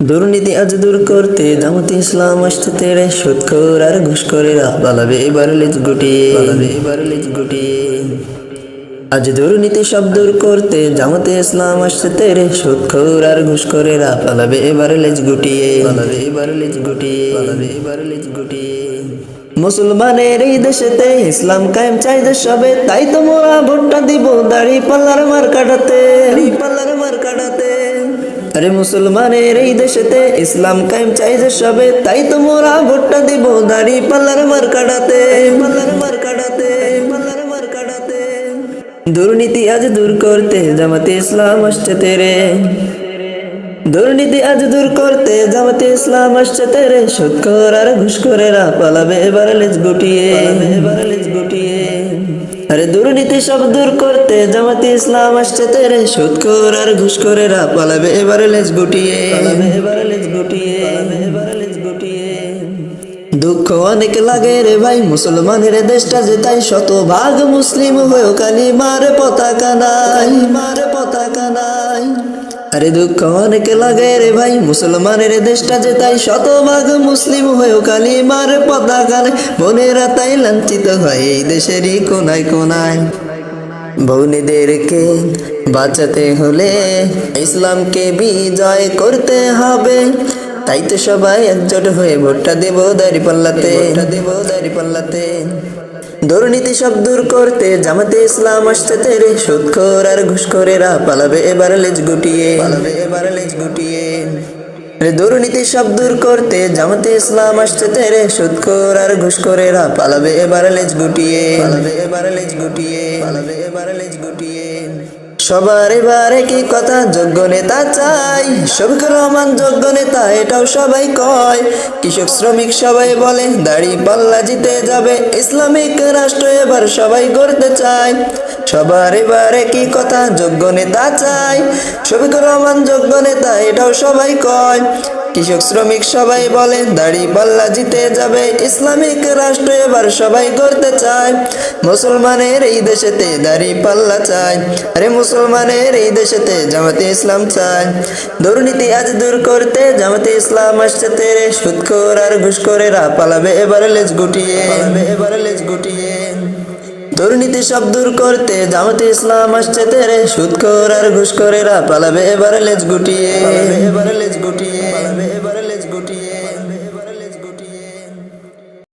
দুর্নীতি আজ দূর করতে জামাতে ইসলাম আসতে তেরে সুৎখোর আর ঘুষ ঘুষখোরেরা পালাবে এবার লেজ গুটিয়ে। এবার লিজ গুটিয়ে। আজ দুর্নীতি সব দূর করতে জামাতে ইসলাম আসতে তেরে সুৎখোর আর ঘুষখোরেরা পালাবে এবার লেজ গুটিয়ে। পালাবে এবার লেজ গুটিয়ে। পালাবে এবার লেজ গুটিয়ে। মুসলমানের এই দেশেতে ইসলাম কায়েম চাই যে সবে তাই তো মোরা ভোটটা দিব দাড়ি পাল্লার মার কাটাতে পাল্লার মার কাটাতে আরে মুসলমানের এই দেশেতে ইসলাম কায়েম চাই যে সবে, তাই তো মোরা ভোটটা দিব দাড়ি পাল্লার মার কাটাতে পাল্লার মার কাটাতে পাল্লার মার কাটাতে দুর্নীতি আজ দূর করতে জামাতে ইসলাম আসছে তেরে। দুর্নীতি আজ দূর করতে জামাতে ইসলাম আসছে তেরে। সুৎখর আর ঘুষখোরেরা পালাবে এবার লেজ গুটিয়ে এবার লেজ গুটিয়ে। আরে দুর্নীতি সব দূর করতে জামাতে ইসলাম আসছে তেরে। সুৎখর আর ঘুষ করে রা পালাবে এবার লেজ গুটিয়ে। এবারে লেজ গুটিয়ে। দুঃখ অনেক লাগে রে ভাই, মুসলমানের দেশটা যে তাই শত ভাগ মুসলিম হয়েও কালি মারে পতাকা নাই। মারে পতাকা নাই। আরে দুঃখ অনেক লাগে রে ভাই, মুসলমানের দেশটা যে তাই শতভাগ মুসলিম হয়েও কালিমার পতাকা নাই বোনেরা তাই লাঞ্ছিত হয় এই দেশেরই কোনায় কোনায়। বৌনিদেরকে বাঁচাতে হলে ইসলামকে বিজয় করতে হবে। তাই তো সবাই একজোট হয়ে ভোটটা দেব দাড়ি পাল্লাতে দেব দাড়ি পাল্লাতে দুর্নীতি সব দূর করতে জামাতে ইসলাম আসছে তেরে। সুদখোর আর ঘুষ ঘুষখোরেরা পালাবে এবার লেজ গুটিয়ে। পালাবে এবার লেজ গুটিয়ে। রে দুর্নীতি সব দূর করতে জামাতে ইসলাম আসছে তেরে। সুদখোর আর ঘুষ ঘুষখোরেরা পালাবে এবার লেজ গুটিয়ে। পালাবে এবার লেজ গুটিয়ে। পালাবে এবার লেজ গুটিয়ে। সবার এবারে কি কথা? যোগ্য নেতা চাই। শফিকুর রহমান যোগ্য নেতা, এটাও সবাই কয়। কৃষক, শ্রমিক সবাই বলে, দাড়ি পাল্লা জিতে যাবে। ইসলামিক রাষ্ট্র এবার সবাই করতে চায়। সবার এবারে কি কথা? যোগ্য নেতা চাই। শফিকুর রহমান যোগ্য নেতা, এটাও সবাই কয়। কৃষক, শ্রমিক সবাই বলে দাড়ি পাল্লা জিতে যাবে। ইসলামিক রাষ্ট্র এবার সবাই করতে চায়। মুসলমানের এই দেশেতে দাড়ি পাল্লা চায় আরে মুসলমানের এই দেশেতে জামাতে ইসলাম চায় দুর্নীতি আজ দূর করতে জামাতে ইসলাম আসছে তেরে। সুৎখোর আর ঘুষখোরেরা পালাবে এবার লেজ গুটিয়ে এবার লেজ গুটিয়ে। দুর্নীতি সব দূর করতে জামাতে ইসলাম আসছে তেরে। সুৎখোর আর রা পালাবে এবার লেজ গুটিয়ে। এবার লেজ